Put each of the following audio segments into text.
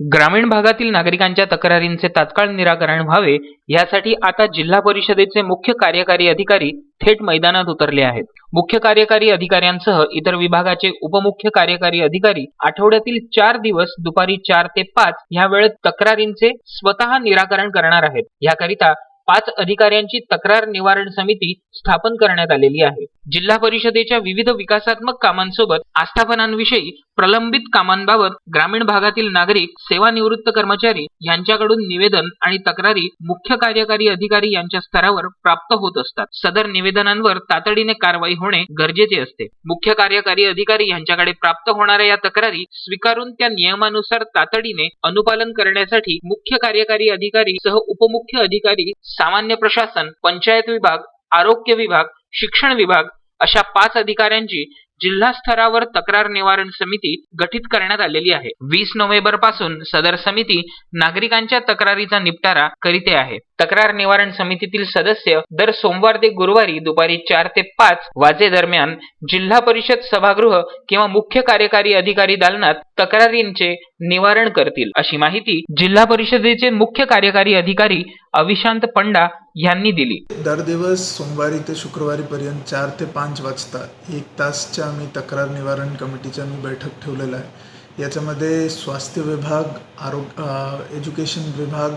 ग्रामीण भागातील नागरिकांच्या तक्रारींचे तात्काळ निराकरण व्हावे यासाठी आता जिल्हा परिषदेचे मुख्य कार्यकारी अधिकारी थेट मैदानात उतरले आहेत. मुख्य कार्यकारी अधिकाऱ्यांसह इतर विभागाचे उपमुख्य कार्यकारी अधिकारी आठवड्यातील चार दिवस दुपारी चार ते पाच या वेळेत तक्रारींचे स्वतः निराकरण करणार आहेत. याकरिता पाच अधिकाऱ्यांची तक्रार निवारण समिती स्थापन करण्यात आलेली आहे. जिल्हा परिषदेच्या विविध विकासात्मक कामांसोबत आस्थापनांविषयी प्रलंबित कामांबाबत ग्रामीण भागातील नागरिक सेवानिवृत्त कर्मचारी यांच्याकडून निवेदन आणि तक्रारी मुख्य कार्यकारी अधिकारी यांच्या स्तरावर प्राप्त होत असतात. सदर निवेदनांवर तातडीने कारवाई होणे गरजेचे असते. मुख्य कार्यकारी अधिकारी यांच्याकडे प्राप्त होणाऱ्या या तक्रारी स्वीकारून त्या नियमानुसार तातडीने अनुपालन करण्यासाठी मुख्य कार्यकारी अधिकारी सह उपमुख्य अधिकारी सामान्य प्रशासन पंचायत विभाग आरोग्य विभाग शिक्षण विभाग अशा पाच अधिकाऱ्यांची जिल्हा स्तरावर तक्रार निवारण समिती गठीत करण्यात आलेली आहे. वीस नोव्हेंबरपासून सदर समिती नागरिकांच्या तक्रारीचा निपटारा करीते आहे. तक्रार निवारण समितीतील सदस्य दर सोमवार ते गुरुवारी दुपारी चार ते पाच वाजे दरम्यान जिल्हा परिषद सभागृह किंवा मुख्य कार्यकारी अधिकारी दालनात तक्रारींचे निवारण करतील. अशी माहिती जिल्हा परिषदेचे मुख्य कार्यकारी अधिकारी अविशांत पंडा यांनी दिली. दर दिवस सोमवारी ते शुक्रवारीपर्यंत चार ते पाच वाजता एक तासच्या आम्ही तक्रार निवारण कमिटीच्या मी बैठक ठेवलेला आहे. याच्यामध्ये स्वास्थ्य विभाग आरोग्य एज्युकेशन विभाग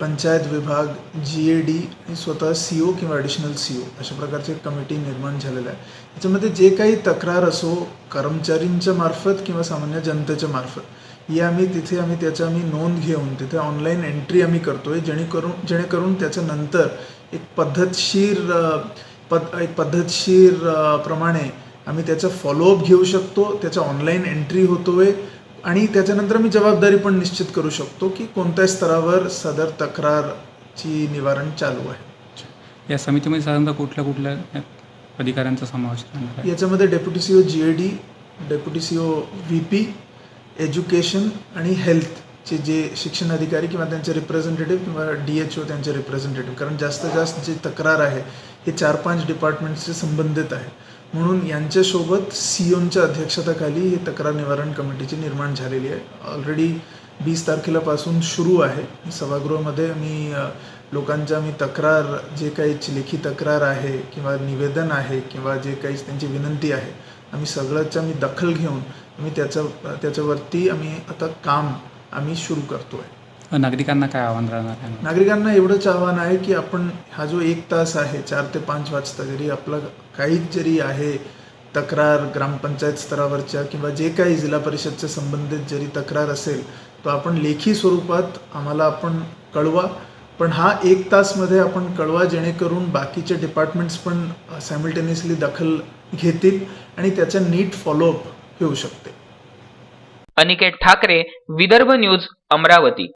पंचायत विभाग जी ए डी आणि स्वतः सी ओ किंवा ॲडिशनल सी ओ अशा प्रकारचे कमिटी निर्माण झालेलं आहे. याच्यामध्ये जे काही तक्रार असो कर्मचारींच्या मार्फत किंवा सामान्य जनतेच्या मार्फत ही आम्ही तिथे आम्ही त्याचं आम्ही नोंद घेऊन तिथे ऑनलाईन एंट्री आम्ही करतो आहे जेणेकरून जेणेकरून त्याच्यानंतर एक पद्धतशीर पद एक पद्धतशीर प्रमाणे आम्ही त्याचा फॉलोअप घेऊ शकतो त्याचा ऑनलाईन एंट्री होतो आहे आणि त्याच्यानंतर आम्ही जबाबदारी पण निश्चित करू शकतो की कोणत्या स्तरावर सदर तक्रारची निवारण चालू आहे. या समितीमध्ये साधारणतः कुठल्या कुठल्या अधिकाऱ्यांचा समावेश याच्यामध्ये deputy C O G A D deputy C O V P education आणि हेल्थचे जे शिक्षण अधिकारी किंवा त्यांचे रिप्रेझेंटेटिव्ह किंवा डी एच ओ त्यांचे रिप्रेझेंटेटिव्ह कारण जास्तीत जास्त जी तक्रार आहे हे चार पाच डिपार्टमेंटशी संबंधित आहे. म्हणून यांच्यासोबत सी ओनच्या अध्यक्षतेखाली ही तक्रार निवारण कमिटीची निर्माण झालेली आहे. ऑलरेडी वीस तारखेलापासून सुरू आहे. सभागृहामध्ये मी लोकांच्या मी तक्रार जे काही लेखी तक्रार आहे किंवा निवेदन आहे किंवा जे काही त्यांची विनंती आहे आम्ही सगळ्याच्या मी दखल घेऊन आम्ही त्याच्या त्याच्यावरती आम्ही आता काम आम्ही सुरू करतो आहे नागरिकांना काय आव्हान राहणार आहे? नागरिकांना एवढंच आव्हान आहे की आपण हा जो एक तास आहे चार ते पाच वाजता जरी आपला काहीच जरी आहे तक्रार ग्रामपंचायत स्तरावरच्या किंवा जे काही जिल्हा परिषदच्या संबंधित जरी तक्रार असेल तो आपण लेखी स्वरूपात आम्हाला आपण कळवा. पण हा एक तासमध्ये आपण कळवा जेणेकरून बाकीचे डिपार्टमेंट्स पण सायमल्टेनियसली दखल घेतील आणि त्याचा नीट फॉलोअप होऊ शकते. अनिकेत ठाकरे विदर्भ न्यूज अमरावती.